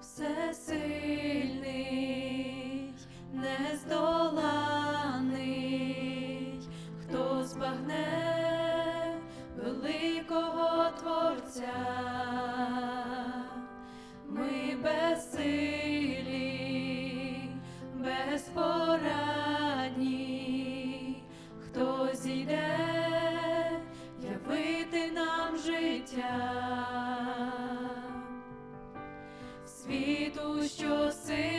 всесильний, нездоланий, хто збагне великого Творця. Світу, що сидить